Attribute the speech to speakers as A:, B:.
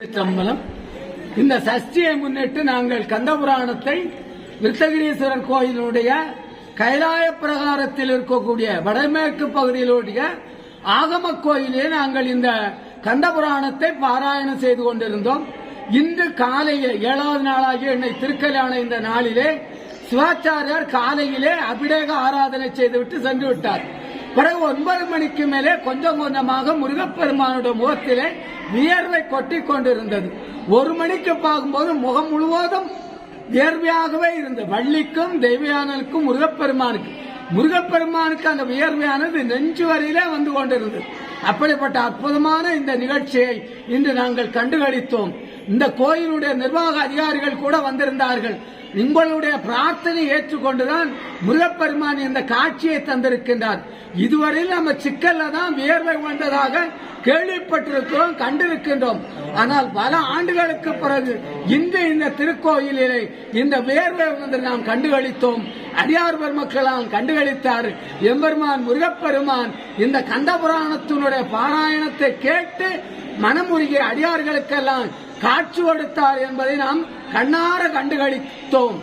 A: திருச்சம்பலம் இந்த சஷ்டியை முன்னிட்டு நாங்கள் கந்தபுராணத்தை விருத்தகிரீஸ்வரர் கோயிலுடைய கைலாய பிரகாரத்தில் இருக்கக்கூடிய வடமேற்கு பகுதியிலுடைய ஆகம கோயிலே நாங்கள் இந்த கந்தபுராணத்தை பாராயணம் செய்து கொண்டிருந்தோம். இன்று காலையில் ஏழாவது நாளாகிய என்னை திருக்கல்யாண இந்த நாளிலே சிவாச்சாரியார் காலையிலே அபிடேக ஆராதனை செய்துவிட்டு சென்று விட்டார். பிறகு ஒன்பது மணிக்கு மேலே கொஞ்சம் கொஞ்சமாக முருகப்பெருமானுடைய முகத்திலே வியர்வை கொட்டி கொண்டிருந்தது. ஒரு மணிக்கு பார்க்கும்போது முகம் முழுவதும் வியர்வையாகவே இருந்தது. வள்ளிக்கும் தெய்வயானனுக்கும் முருகப்பெருமானுக்கு. முருகப்பெருமானுக்கு அந்த வியர்வையானது நெஞ்சு வரையிலே வந்து கொண்டிருந்தது. அப்படிப்பட்ட அற்புதமான இந்த நிகழ்ச்சியை இன்று நாங்கள் கண்டுகளித்தோம். இந்த கோயிலுடைய நிர்வாக அதிகாரிகள் கூட வந்திருந்தார்கள். உங்களுடைய பிரார்த்தனை ஏற்றுக்கொண்டுதான் முருகப்பெருமான் இந்த காட்சியை தந்திருக்கின்றார். இதுவரையில் நம்ம சிக்கல்ல தான் வியர்வை வந்ததாக கேள்விப்பட்டிருக்கிறோம் கண்டிருக்கின்றோம். ஆனால் பல ஆண்டுகளுக்கு பிறகு இன்று இந்த திருக்கோயிலிலே இந்த வியர்வை வந்து நாம் கண்டுகளித்தோம். அடியார் பெருமக்களால் கண்டுகளித்தார். எம்பெருமான் முருகப்பெருமான் இந்த கந்தபுராணத்தினுடைய பாராயணத்தை கேட்டு மனமுருகிய அடியார்களுக்கெல்லாம் காட்சி கொடுத்தார் என்பதை நாம் கண்ணார கண்டுகளித்தோம்.